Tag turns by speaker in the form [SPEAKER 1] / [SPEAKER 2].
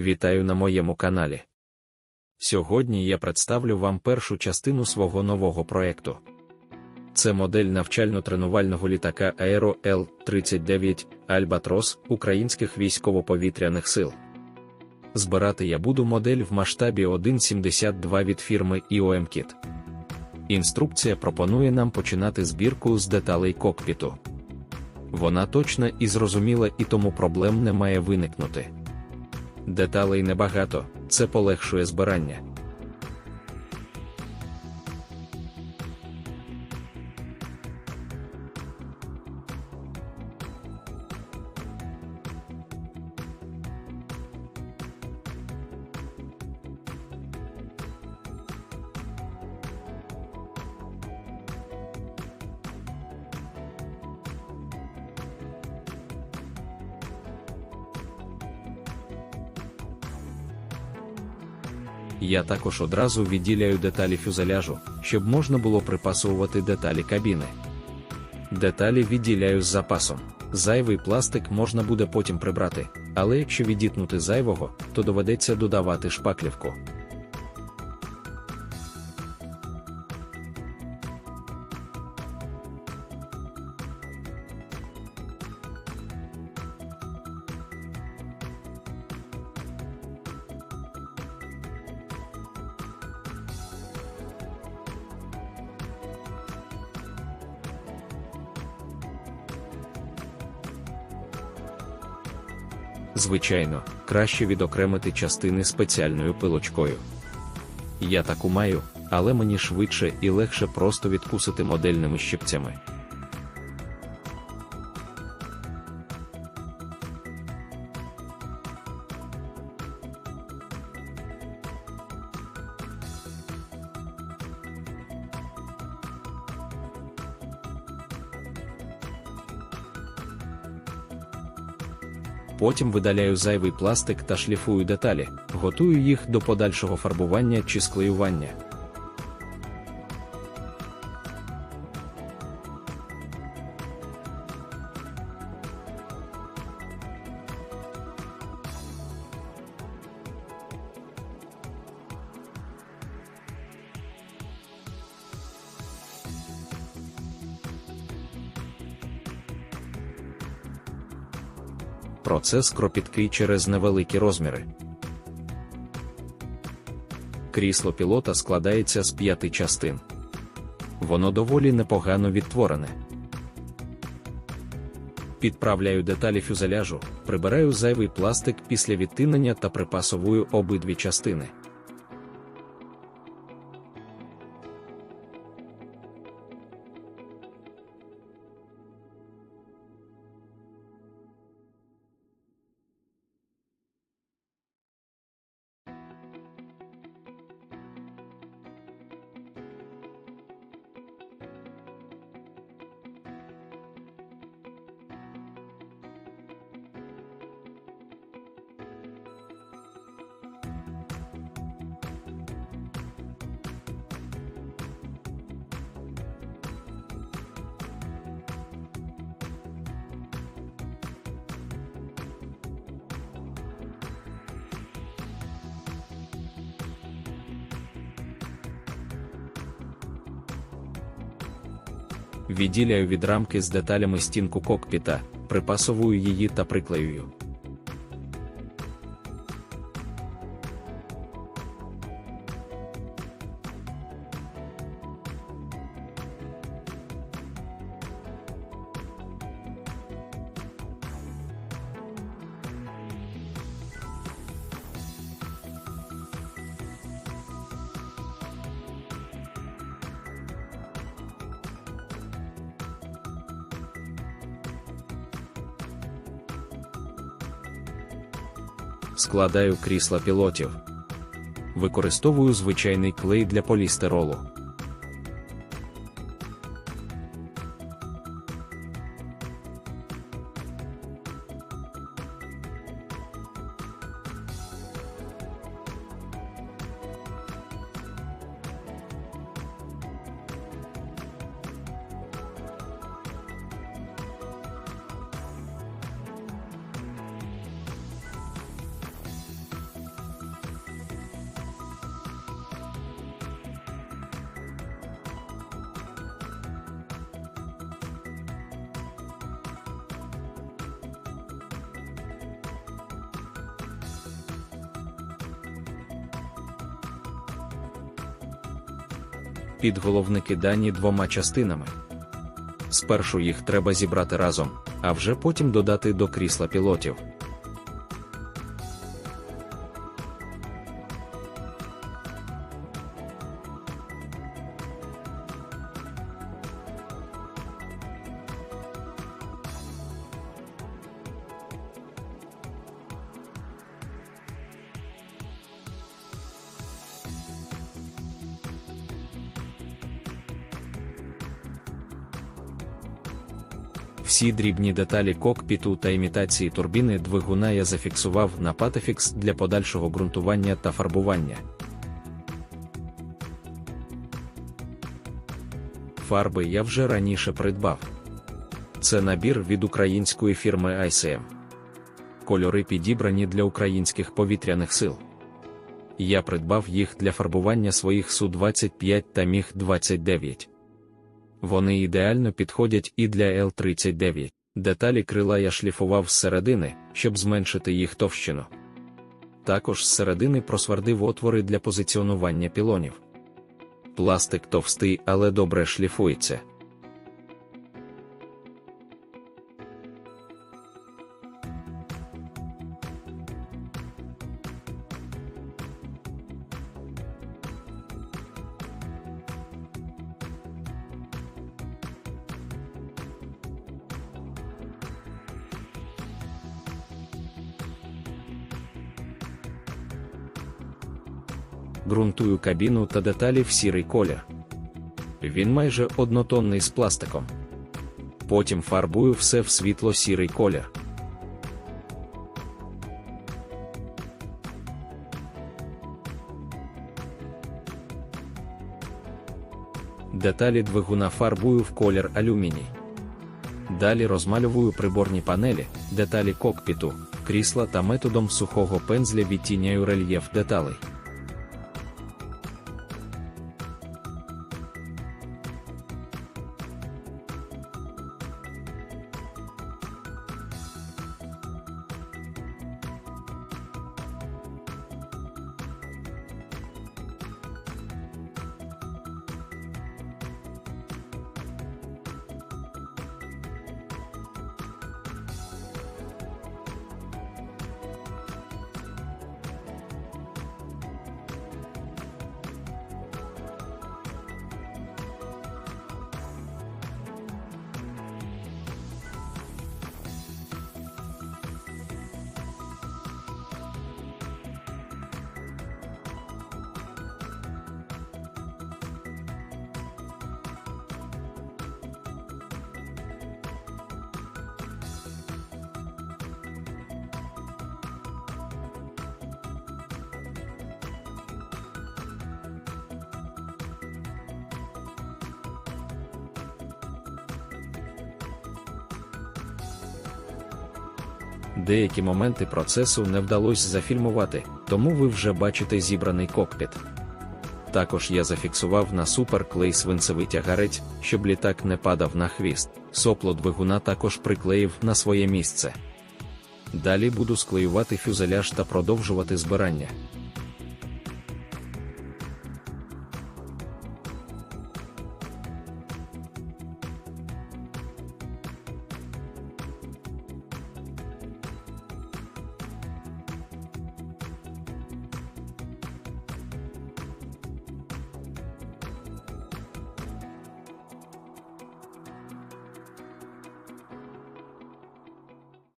[SPEAKER 1] Вітаю на моєму каналі. Сьогодні я представлю вам першу частину свого нового проєкту. Це модель навчально-тренувального літака Аеро Л-39 Альбатрос українських військово-повітряних сил. Збирати я буду модель в масштабі 1,72 від фірми IOM-Kit. Інструкція пропонує нам починати збірку з деталей кокпіту. Вона точна і зрозуміла, і тому проблем не має виникнути. Деталей небагато, це полегшує збирання. Я також одразу відділяю деталі фюзеляжу, щоб можна було припасувати деталі кабіни. Деталі відділяю з запасом. Зайвий пластик можна буде потім прибрати, але якщо відітнути зайвого, то доведеться додавати шпаклівку. Звичайно, краще відокремити частини спеціальною пилочкою. Я таку маю, але мені швидше і легше просто відкусити модельними щипцями. Потім видаляю зайвий пластик та шліфую деталі, готую їх до подальшого фарбування чи склеювання. Процес кропіткий через невеликі розміри. Крісло пілота складається з п'яти частин. Воно доволі непогано відтворене. Підправляю деталі фюзеляжу, прибираю зайвий пластик після відтинення та припасовую обидві частини. Відділяю від рамки з деталями стінку кокпіта, припасовую її та приклеюю. Складаю крісла пілотів. Використовую звичайний клей для полістиролу. Підголовники дані двома частинами. Спершу їх треба зібрати разом, а вже потім додати до крісла пілотів. Всі дрібні деталі кокпіту та імітації турбіни двигуна я зафіксував на Patefix для подальшого ґрунтування та фарбування. Фарби я вже раніше придбав. Це набір від української фірми ICM. Кольори підібрані для українських повітряних сил. Я придбав їх для фарбування своїх Су-25 та Міг-29. Вони ідеально підходять і для l 39 Деталі крила я шліфував зсередини, щоб зменшити їх товщину. Також зсередини просвердив отвори для позиціонування пілонів. Пластик товстий, але добре шліфується. Ґрунтую кабіну та деталі в сірий колір. Він майже однотонний з пластиком. Потім фарбую все в світло-сірий колір. Деталі двигуна фарбую в колір алюміній. Далі розмальовую приборні панелі, деталі кокпіту, крісла та методом сухого пензля відтіняю рельєф деталей. Деякі моменти процесу не вдалося зафільмувати, тому ви вже бачите зібраний кокпіт. Також я зафіксував на суперклей свинцевий тягарець, щоб літак не падав на хвіст. Сопло двигуна також приклеїв на своє місце. Далі буду склеювати фюзеляж та продовжувати збирання.